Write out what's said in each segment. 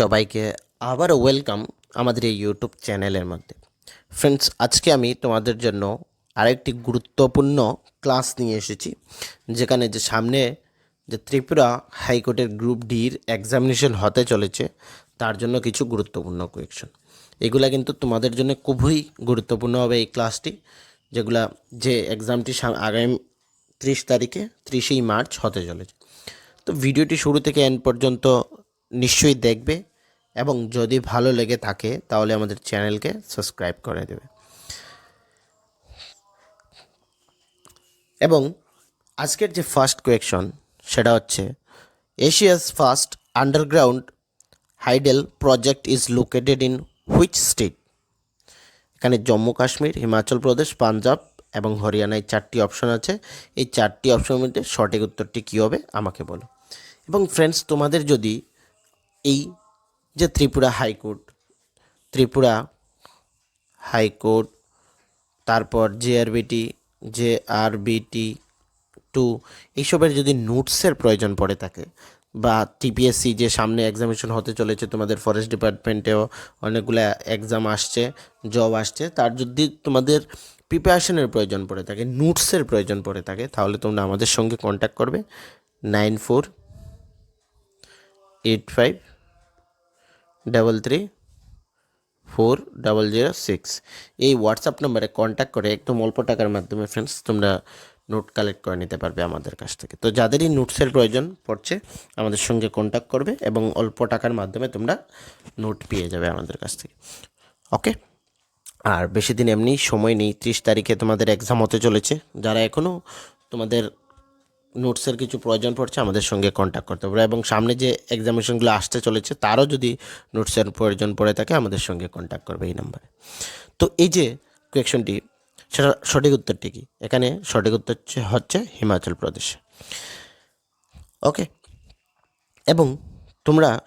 সবাইকে আবারও ওয়েলকাম আমাদের এই ইউটিউব চ্যানেলের মধ্যে। ফ্রেন্ডস আজকে আমি তোমাদের জন্য আরেকটি গুরুত্বপূর্ণ ক্লাস নিয়ে এসেছি, যেখানে যে সামনে যে ত্রিপুরা হাইকোর্টের গ্রুপ ডির এক্সামিনেশন হতে চলেছে, তার জন্য কিছু গুরুত্বপূর্ণ কোয়েকশন এগুলা কিন্তু তোমাদের জন্য খুবই গুরুত্বপূর্ণ হবে এই ক্লাসটি যেগুলা যে এক্সামটি আগামী ত্রিশ তারিখে, ত্রিশেই মার্চ হতে চলেছে। তো ভিডিওটি শুরু থেকে এন্ড পর্যন্ত নিশ্চয়ই দেখবে এবং যদি ভালো লেগে থাকে, তাহলে আমাদের চ্যানেলকে সাবস্ক্রাইব করে দেবে। এবং আজকের যে ফার্স্ট কোয়েকশন, সেটা হচ্ছে, Asia's first underground hydel project is located in which state? এখানে জম্মু কাশ্মীর, হিমাচল প্রদেশ, পাঞ্জাব এবং হরিয়ানায় চারটি অপশন আছে। এই চারটি অপশনের মধ্যে সঠিক উত্তরটি কী হবে, আমাকে বলো। এবং ফ্রেন্ডস তোমাদের যদি এই যে Tripura high court Tripura high court, তারপর জেআরবিটি জে আরবিটি টু এইসবের যদি নোটসের প্রয়োজন পড়ে থাকে, বা টিপিএসসি যে সামনে এক্সামিনেশন হতে চলেছে তোমাদের ফরেস্ট ডিপার্টমেন্টেও অনেকগুলো এক্সাম আসছে জব আসছে, তার যদি তোমাদের প্রিপারেশনের প্রয়োজন পড়ে থাকে, নোটসের প্রয়োজন পড়ে থাকে, তাহলে তোমরা আমাদের সঙ্গে কন্ট্যাক্ট করবে nine four eight five double three four double zero six এই হোয়াটসঅ্যাপ নম্বরে কন্ট্যাক্ট করে একদম অল্প টাকার মাধ্যমে ফ্রেন্ডস তোমরা নোট কালেক্ট করে নিতে পারবে আমাদের কাছ থেকে। তো যাদেরই নোটসের প্রয়োজন পড়ছে, আমাদের সঙ্গে কন্ট্যাক্ট করবে এবং অল্প টাকার মাধ্যমে তোমরা নোট পেয়ে যাবে আমাদের কাছ থেকে। ওকে আর বেশি দিন এমনি সময় নেই, ত্রিশ তারিখে তোমাদের এক্সাম হতে চলেছে। যারা এখনও তোমাদের নোটসের কিছু প্রয়োজন পড়ছে, আমাদের সঙ্গে কন্ট্যাক্ট করতে পারো এবং সামনে যে এক্সামিনেশনগুলো আসতে চলেছে, তারও যদি নোটসের প্রয়োজন পড়ে থাকে, আমাদের সঙ্গে কন্ট্যাক্ট করবে এই নাম্বারে তো এই যে কোয়েকশনটি সেটা সঠিক উত্তরটি কি? এখানে সঠিক উত্তর হচ্ছে- হিমাচল প্রদেশ। ওকে এবং তোমরা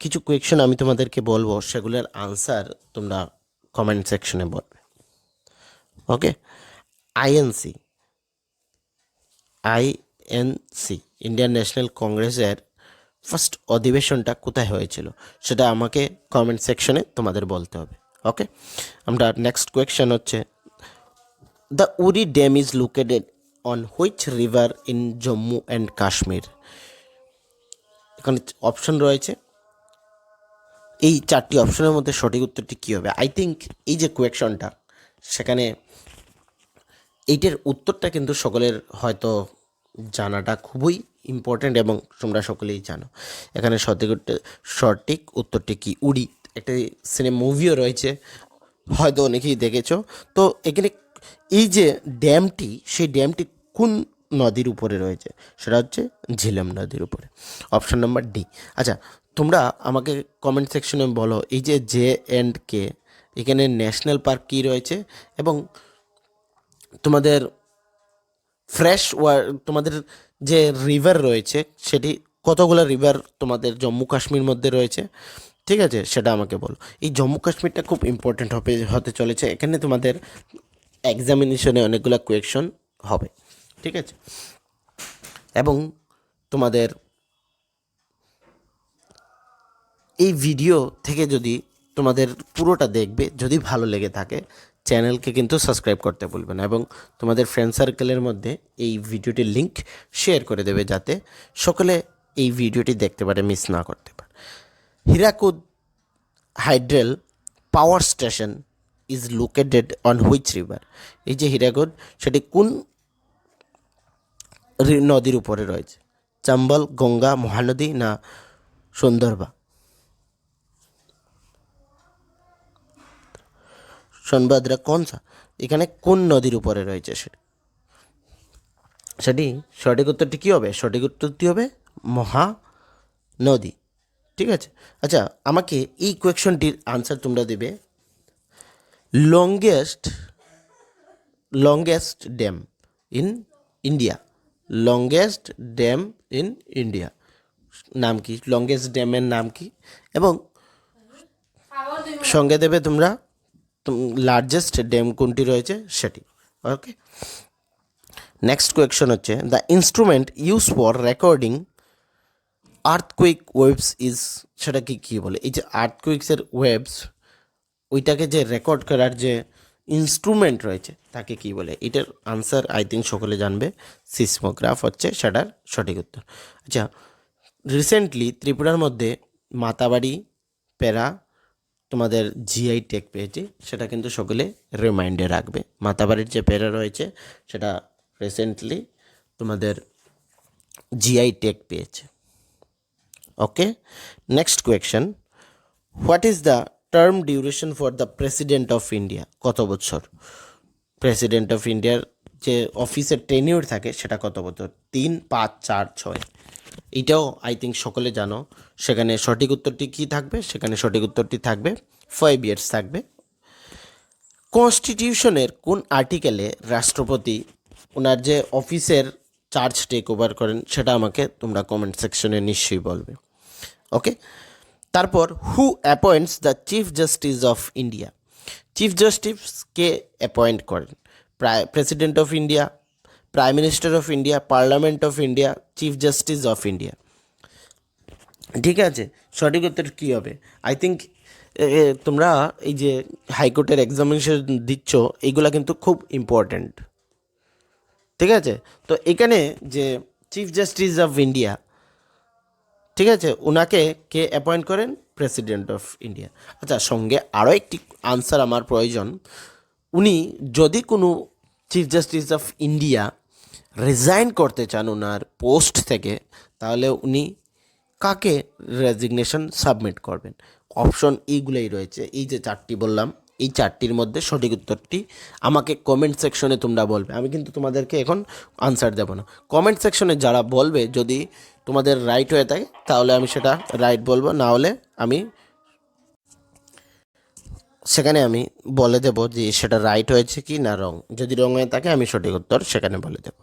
কিছু কোয়েকশন আমি তোমাদেরকে বলব, সেগুলোর আনসার তোমরা কমেন্ট সেকশনে বলবে। Okay INC INC Indian National কংগ্রেসের ফার্স্ট অধিবেশনটা কোথায় হয়েছিল, সেটা আমাকে কমেন্ট সেকশনে তোমাদের বলতে হবে ওকে আমরা নেক্সট কোয়েকশন হচ্ছে the Uri dam is located on which river in Jammu and Kashmir এখানে অপশন রয়েছে। এই চারটি অপশনের মধ্যে সঠিক উত্তরটি কী হবে? আই থিঙ্ক এই যে কোয়েকশনটা সেখানে এইটার উত্তরটা কিন্তু সকলের হয়তো জানাটা খুবই ইম্পর্ট্যান্ট এবং তোমরা সকলেই জানো। এখানে সঠিক সঠিক উত্তরটি কি? উড়ি, একটা সিনেমা মুভিও রয়েছে। হয়তো অনেকেই দেখেছ। তো এখানে এই যে ড্যামটি সেই ড্যামটি কোন নদীর উপরে রয়েছে? সেটা হচ্ছে ঝিলাম নদীর উপরে। অপশন নাম্বার ডি আচ্ছা তোমরা আমাকে কমেন্ট সেকশনে বলো, এই যে জে অ্যান্ড কে এখানে ন্যাশনাল পার্ক কী রয়েছে? এবং তোমাদের ফ্রেশ ওয়ার তোমাদের যে রিভার রয়েছে, সেটি কতগুলো রিভার তোমাদের জম্মু কাশ্মীর মধ্যে রয়েছে? ঠিক আছে, সেটা আমাকে বলো। এই জম্মু কাশ্মীরটা খুব ইম্পর্ট্যান্ট হবে, হতে চলেছে। এখানে তোমাদের এক্সামিনেশনে অনেকগুলো কোয়েকশন হবে। ঠিক আছে? এবং তোমাদের এই ভিডিও থেকে যদি তোমাদের পুরোটা দেখবে, যদি ভালো লেগে থাকে চ্যানেলকে কিন্তু সাবস্ক্রাইব করতে ভুলবে না এবং তোমাদের ফ্রেন্ড সার্কেলের মধ্যে এই ভিডিওটির লিংক শেয়ার করে দেবে যাতে সকলে এই ভিডিওটি দেখতে পারে মিস না করতে পারে। Hirakud hydel power station is located on which river এই যে হীরাকুদ, সেটি কোন নদীর উপরে রয়েছে? চম্বল, গঙ্গা, মহানদী না সুন্দরবা সোনভদ্রা কোন সা এখানে কোন নদীর উপরে রয়েছে সেটি? সেটি সঠিক উত্তরটি কী হবে? সঠিক উত্তরটি হবে মহা নদী। ঠিক আছে? আচ্ছা আমাকে এই কোয়েকশনটির আনসার তোমরা দেবে। Longest longest dam in India longest dam in India নাম কি? লংগেস্ট ড্যামের নাম কি? এবং সঙ্গে দেবে তোমরা লার্জেস্ট ড্যাম কোনটি রয়েছে? সেটি। ওকে নেক্সট কোয়েকশন হচ্ছে the instrument use for recording earthquake waves is সেটা কি, কী বলে? এই যে আর্থকুইক্সের ওয়েবস ওইটাকে যে রেকর্ড করার যে ইনস্ট্রুমেন্ট রয়েছে, তাকে কি বলে? এটার আনসার আই থিঙ্ক সকলে জানবে। সিসমোগ্রাফ হচ্ছে সেটার সঠিক উত্তর। আচ্ছা রিসেন্টলি ত্রিপুরার মধ্যে মাতাবাড়ি প্যারা তোমাদের জিআই টেক পেয়েছি সেটা কিন্তু সকলে রিমাইন্ডে রাখবে। মাতাবাড়ির যে প্যারা রয়েছে, সেটা রিসেন্টলি তোমাদের জিআই টেক পেয়েছে okay next question what is the term duration for the president of India কত বছর? প্রেসিডেন্ট অফ ইন্ডিয়ার যে অফিসের টেনিউর থাকে, সেটা কত বছর? তিন, পাঁচ, চার, ছয়। এটাও আই থিঙ্ক সকলে জানো। সেখানে সঠিক উত্তরটি কী থাকবে? সেখানে সঠিক উত্তরটি থাকবে ফাইভ ইয়ার্স থাকবে। কনস্টিটিউশনের কোন আর্টিকেলে রাষ্ট্রপতি ওনার যে অফিসের চার্জ টেক ওভার করেন, সেটা আমাকে তোমরা কমেন্ট সেকশনে নিশ্চয়ই বলবে। ওকে তারপর who appoints the chief justice of India chief জাস্টিসকে appoint করেন? প্রায় president of India prime minister of India parliament of India chief justice of India ঠিক আছে? সঠিক উত্তর কী হবে? আই থিঙ্ক তোমরা এই যে হাইকোর্টের এক্সামিনেশন দিচ্ছ এইগুলা কিন্তু খুব ইম্পর্ট্যান্ট ঠিক আছে? তো এখানে যে চিফ জাস্টিস অফ ইন্ডিয়া ঠিক আছে? ওনাকে কে অ্যাপয়েন্ট করেন? প্রেসিডেন্ট অফ ইন্ডিয়া আচ্ছা সঙ্গে আরও একটি আনসার আমার প্রয়োজন। উনি যদি কোনো chief justice of India resign করতে চান ওনার পোস্ট থেকে, তাহলে উনি কাকে রেজিগনেশন সাবমিট করবেন? অপশন এইগুলোই রয়েছে। এই যে চারটি বললাম, এই চারটির মধ্যে সঠিক উত্তরটি আমাকে কমেন্ট সেকশনে তোমরা বলবে। আমি কিন্তু তোমাদেরকে এখন আনসার দেবো না। কমেন্ট সেকশনে যারা বলবে, যদি তোমাদের রাইট হয়ে থাকে, তাহলে আমি সেটা রাইট বলব, না হলে আমি সেখানে আমি বলে দেবো যে সেটা রাইট হয়েছে কি না রং যদি রং হয়ে থাকে, আমি সঠিক উত্তর সেখানে বলে দেবো।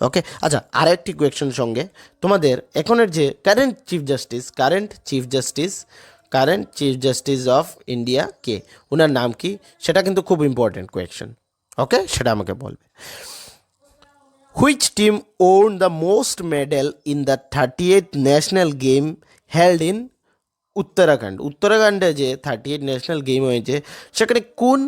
ওকে আচ্ছা আরও একটি কোয়েকশন সঙ্গে। তোমাদের এখনের যে current chief justice current chief justice current chief justice of India কে? ওনার নাম কি? সেটা কিন্তু খুব ইম্পর্টেন্ট কোয়েকশন ওকে সেটা আমাকে বলবে। Which team won the most medal in the thirty eighth national game held in Uttarakhand উত্তরাখণ্ডে যে থার্টি এইট ন্যাশনাল গেম হয়েছে, সেখানে কোন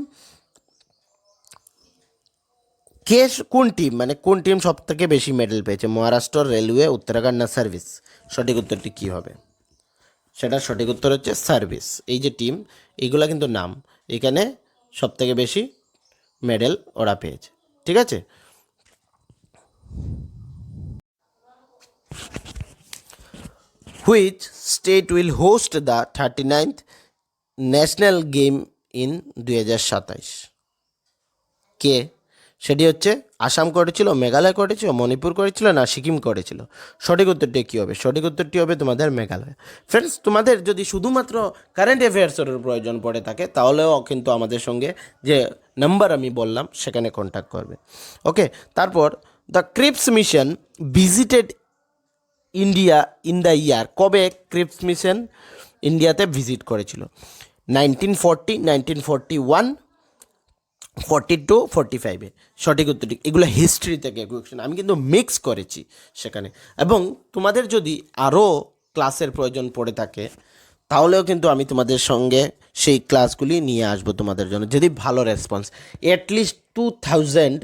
কে কোন টিম মানে কোন টিম সব থেকে বেশি মেডেল পেয়েছে? মহারাষ্ট্র রেলওয়ে উত্তরাখণ্ড না সার্ভিস সঠিক উত্তরটি কী হবে? সেটা সঠিক উত্তর হচ্ছে সার্ভিস এই যে টিম এইগুলা কিন্তু নাম। এখানে সব থেকে বেশি মেডেল ওরা পেয়েছে। ঠিক আছে? Which state will host the thirty ninth national game in দুই হাজার সাতাইশ? কে? সেটি হচ্ছে আসাম করেছিল মেঘালয় করেছিল মণিপুর করেছিল না সিকিম করেছিল সঠিক উত্তরটি কী হবে? সঠিক উত্তরটি হবে তোমাদের মেঘালয়। ফ্রেন্ডস তোমাদের যদি শুধুমাত্র কারেন্ট অ্যাফেয়ার্সের প্রয়োজন পড়ে থাকে, তাহলেও কিন্তু আমাদের সঙ্গে যে নাম্বার আমি বললাম, সেখানে কন্ট্যাক্ট করবে। ওকে তারপর the Cripps mission visited India in the year কবে ক্রিপস মিশন ইন্ডিয়াতে ভিজিট করেছিল? Nineteen forty nineteen forty one forty two forty ফাইভে সঠিক উত্তরটি এগুলো হিস্ট্রি থেকে কোয়েকশন আমি কিন্তু মিক্স করেছি সেখানে। এবং তোমাদের যদি আরও ক্লাসের প্রয়োজন পড়ে থাকে, তাহলেও কিন্তু আমি তোমাদের সঙ্গে সেই ক্লাসগুলি নিয়ে আসব তোমাদের জন্য, যদি ভালো response at least two thousand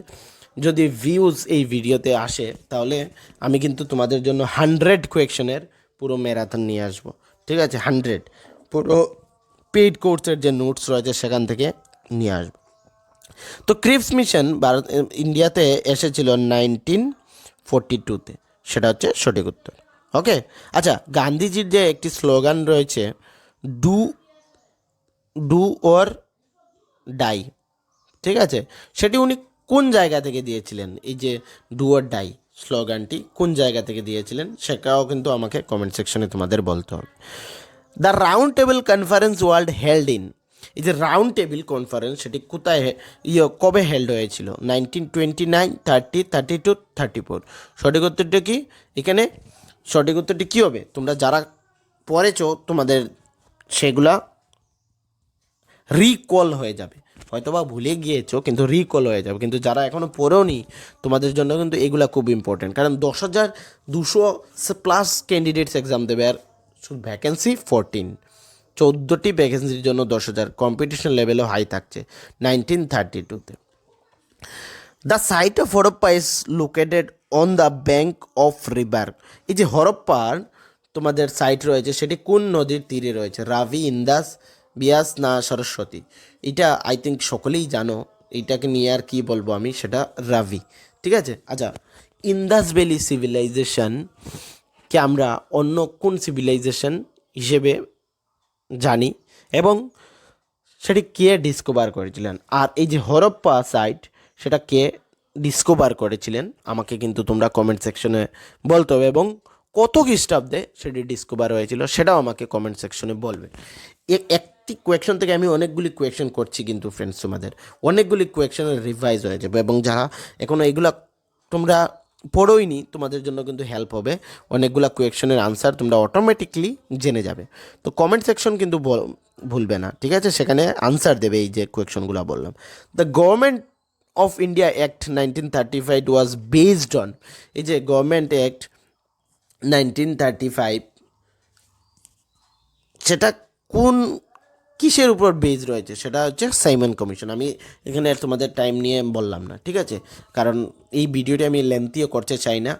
যদি ভিউজ এই ভিডিওতে আসে, তাহলে আমি কিন্তু তোমাদের জন্য হান্ড্রেড কোয়েকশনের পুরো ম্যারাথন নিয়ে আসব। ঠিক আছে? হান্ড্রেড পুরো পেইড কোর্সের যে নোটস রয়েছে, সেখান থেকে নিয়ে আসব। তো ক্রিপস মিশন ভারত ইন্ডিয়াতে এসেছিল নাইনটিন ফোরটি টুতে সেটা হচ্ছে সঠিক উত্তর। ওকে আচ্ছা গান্ধীজির যে একটি স্লোগান রয়েছে ডু ডু ওর ডাই ঠিক আছে? সেটি উনি কোন জায়গা থেকে দিয়েছিলেন? এই যে ডু ওর ডাই স্লোগানটি কোন জায়গা থেকে দিয়েছিলেন? সেটাও কিন্তু আমাকে কমেন্ট সেকশনে তোমাদের বলতে হবে। The round table conference world held in এই যে রাউন্ড টেবিল কনফারেন্স সেটি কোথায় ইয়ে কবে হেল্ড হয়েছিল? Nineteen twenty nine thirty thirty two thirty four সঠিক উত্তরটা কি? এখানে সঠিক উত্তরটি কী হবে? তোমরা যারা পড়েছো, তোমাদের সেগুলা রিকল হয়ে যাবে। হয়তো বা ভুলে গিয়েছো, কিন্তু রিকল হয়ে যাবে। কিন্তু যারা এখনও পড়োনি, তোমাদের জন্য কিন্তু এগুলা খুব ইম্পর্টেন্ট কারণ দশ হাজার দুশো প্লাস ক্যান্ডিডেটস এক্সাম দেবে, আর ভ্যাকেন্সি ফোরটিন চোদ্দোটি ভ্যাকেন্সির জন্য দশ হাজার কম্পিটিশন লেভেলও হাই থাকছে নাইনটিন থার্টি টুতে the site of Harappa is located on the bank of river এই যে হরপ্পার তোমাদের সাইট রয়েছে, সেটি কোন নদীর তীরে রয়েছে? রাভি, ইন্দাস, বিয়াস না সরস্বতী? এটা আই থিঙ্ক সকলেই জানো এইটাকে নিয়ে আর কি বলব আমি, সেটা রাভি। ঠিক আছে? আচ্ছা ইন্দাস ভ্যালি সিভিলাইজেশনকে আমরা অন্য কোন সিভিলাইজেশন হিসেবে জানি। এবং সেটি কে ডিসকভার করেছিলেন? আর এই যে হরপ্পা সাইট সেটা কে ডিসকভার করেছিলেন? আমাকে কিন্তু তোমরা কমেন্ট সেকশনে বলতে হবে। এবং কত খ্রিস্টাব্দে সেটি ডিসকভার হয়েছিল, সেটাও আমাকে কমেন্ট সেকশনে বলবে। একটি কোয়েকশন থেকে আমি অনেকগুলি কোয়েকশন করছি কিন্তু ফ্রেন্ডস তোমাদের। অনেকগুলি কোয়েকশনের রিভাইজ হয়ে যাবে এবং যারা এখনও এগুলা তোমরা পড়োইনি, তোমাদের জন্য কিন্তু হেল্প হবে। অনেকগুলা কোয়েকশনের আনসার তোমরা অটোমেটিকলি জেনে যাবে। তো কমেন্ট সেকশন কিন্তু ভুলবে না, ঠিক আছে? সেখানে আনসার দেবে এই যে কোয়েকশনগুলো বললাম। The government of India act nineteen thirty five was based on এই যে government act nineteen thirty five সেটা কোন কিসের উপর বেজ রয়েছে? সেটা হচ্ছে সাইমন কমিশন আমি এখানে তোমাদের টাইম নিয়ে বললাম না, ঠিক আছে? কারণ এই ভিডিওটি আমি লেন্থিও করতে চাই না।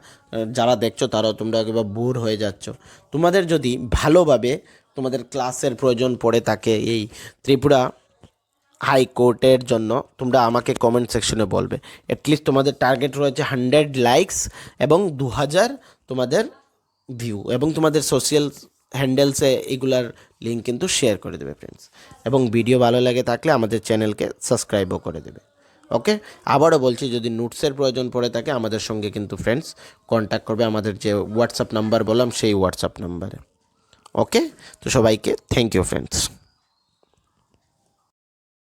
যারা দেখছ তারাও তোমরা একেবারে বোর হয়ে যাচ্ছ। তোমাদের যদি ভালোভাবে তোমাদের ক্লাসের প্রয়োজন পড়ে থাকে এই ত্রিপুরা হাইকোর্টের জন্য, তোমরা আমাকে কমেন্ট সেকশনে বলবে। অ্যাটলিস্ট তোমাদের টার্গেট রয়েছে হান্ড্রেড লাইকস এবং দু হাজার তোমাদের ভিউ এবং তোমাদের সোশ্যাল হ্যান্ডেলসে এগুলার লিঙ্ক কিন্তু শেয়ার করে দেবে ফ্রেন্ডস এবং ভিডিও ভালো লাগে থাকলে আমাদের চ্যানেলকে সাবস্ক্রাইবও করে দেবে। ওকে আবারও বলছি, যদি নোটসের প্রয়োজন পড়ে থাকে, আমাদের সঙ্গে কিন্তু ফ্রেন্ডস কন্ট্যাক্ট করবে আমাদের যে হোয়াটসঅ্যাপ নাম্বার বললাম, সেই হোয়াটসঅ্যাপ নাম্বারে ওকে তো সবাইকে থ্যাংক ইউ ফ্রেন্ডস